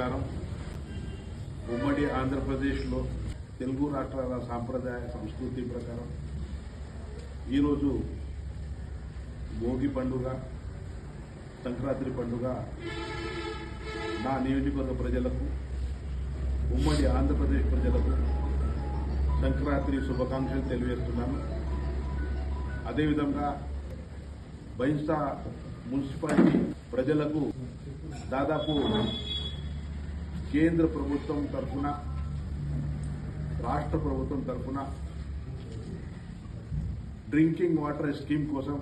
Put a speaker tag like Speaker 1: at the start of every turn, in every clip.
Speaker 1: ప్రకారం ఉమ్మడి ఆంధ్రప్రదేశ్లో తెలుగు రాష్ట్రాల సాంప్రదాయ సంస్కృతి ప్రకారం ఈరోజు భోగి పండుగ సంక్రాంతి పండుగ నా నియోజకవర్గ ప్రజలకు ఉమ్మడి ఆంధ్రప్రదేశ్ ప్రజలకు సంక్రాంతి శుభాకాంక్షలు తెలియజేస్తున్నాను. అదేవిధంగా బహిస్తా మున్సిపాలిటీ ప్రజలకు దాదాపు కేంద్ర ప్రభుత్వం తరఫున రాష్ట్ర ప్రభుత్వం తరఫున డ్రింకింగ్ వాటర్ స్కీమ్ కోసం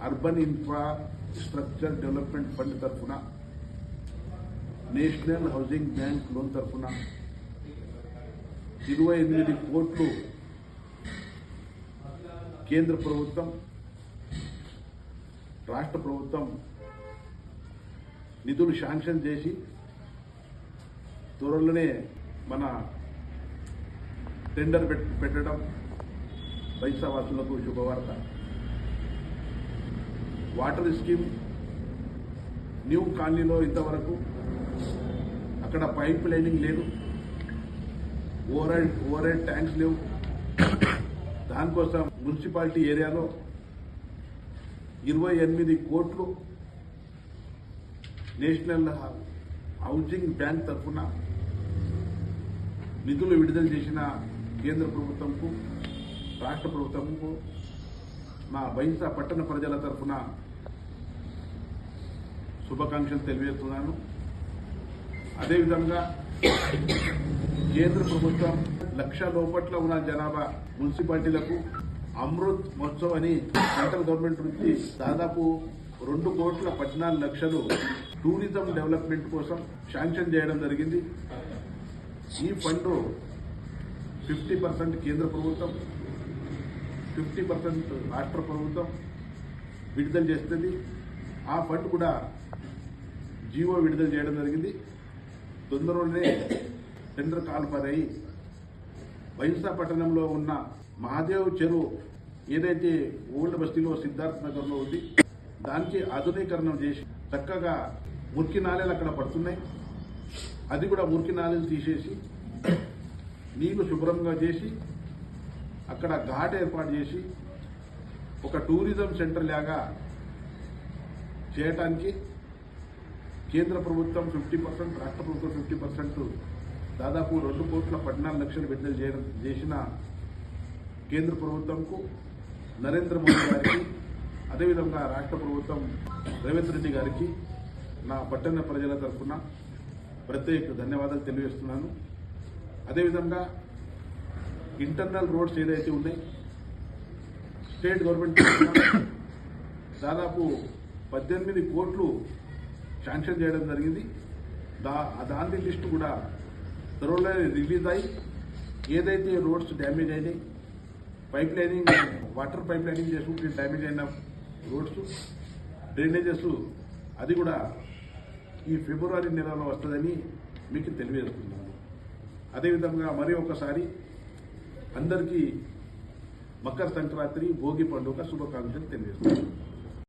Speaker 1: అర్బన్ ఇన్ఫ్రాస్ట్రక్చర్ డెవలప్మెంట్ ఫండ్ తరఫున నేషనల్ హౌసింగ్ బ్యాంక్ లోన్ తరఫున ఇరవై ఎనిమిది కోట్లు కేంద్ర ప్రభుత్వం రాష్ట్ర ప్రభుత్వం నిధులు శాంక్షన్ చేసి త్వరలోనే మన టెండర్ పెట్టడం పైసావాసులకు శుభవార్త. వాటర్ స్కీమ్ న్యూ కాలనీలో ఇంతవరకు అక్కడ పైప్ లైనింగ్ లేదు. Over head over head tanks లేవు. దానికోసం మున్సిపాలిటీ ఏరియాలో ఇరవై ఎనిమిది కోట్లు నేషనల్ హౌసింగ్ బ్యాంక్ తరఫున నిధులు విడుదల చేసిన కేంద్ర ప్రభుత్వంకు రాష్ట్ర ప్రభుత్వంకు మా బైన్సా పట్టణ ప్రజల తరఫున శుభాకాంక్షలు తెలియజేస్తున్నాను. అదేవిధంగా కేంద్ర ప్రభుత్వం లక్ష లోపట్ల ఉన్న జనాభా మున్సిపాలిటీలకు అమృత్ మహోత్సవ్ అని సెంట్రల్ గవర్నమెంట్ నుంచి దాదాపు రెండు కోట్ల పద్నాలుగు లక్షలు టూరిజం డెవలప్మెంట్ కోసం శాంక్షన్ చేయడం జరిగింది. ఈ ఫండ్ ఫిఫ్టీ పర్సెంట్ కేంద్ర ప్రభుత్వం ఫిఫ్టీ పర్సెంట్ రాష్ట్ర ప్రభుత్వం విడుదల చేస్తుంది. ఆ ఫండ్ కూడా జీవో విడుదల చేయడం జరిగింది. తొందరలోనే టెండర్ కాల్పరై బైన్సా పట్టణంలో ఉన్న మహాదేవ్ చెరువు ఏదైతే ఓల్డ్ బస్తీలో సిద్ధార్థ్ నగర్లో ఉంది దానికి ఆధునీకరణం చేసి చక్కగా మురికి నాళాలు అక్కడ పడుతున్నాయి. అది కూడా మురికి నాళాలు తీసేసి నీళ్ళు శుభ్రంగా చేసి అక్కడ ఘాట్ ఏర్పాటు చేసి ఒక టూరిజం సెంటర్ లాగా చేయటానికి కేంద్ర ప్రభుత్వం ఫిఫ్టీ పర్సెంట్ రాష్ట్ర ప్రభుత్వం ఫిఫ్టీ పర్సెంట్ దాదాపు రెండు కోట్ల పద్నాలుగు లక్షలు విడుదల చేయడం చేసిన కేంద్ర ప్రభుత్వంకు నరేంద్ర మోడీ గారికి అదేవిధంగా రాష్ట్ర ప్రభుత్వం రేవంత్ రెడ్డి గారికి నా పట్టణ ప్రజల తరఫున ప్రత్యేక ధన్యవాదాలు తెలియజేస్తున్నాను. అదేవిధంగా ఇంటర్నల్ రోడ్స్ ఏదైతే ఉన్నాయి స్టేట్ గవర్నమెంట్ దాదాపు పద్దెనిమిది కోట్లు శాంక్షన్ చేయడం జరిగింది. దా దాని లిస్టు కూడా త్వరలో రిలీజ్ అయ్యి ఏదైతే రోడ్స్ డ్యామేజ్ అయినాయి pipe lining water pipe lining చేసుకుంటే డ్యామేజ్ అయిన రోడ్స్ డ్రైనేజెస్ అది కూడా ఈ ఫిబ్రవరి నెలలో వస్తుందని మీకు తెలియజేస్తున్నాను. అదేవిధంగా మరి ఒకసారి అందరికీ మకర సంక్రాంతి భోగి పండుగ శుభాకాంక్షలు తెలియజేస్తున్నాను.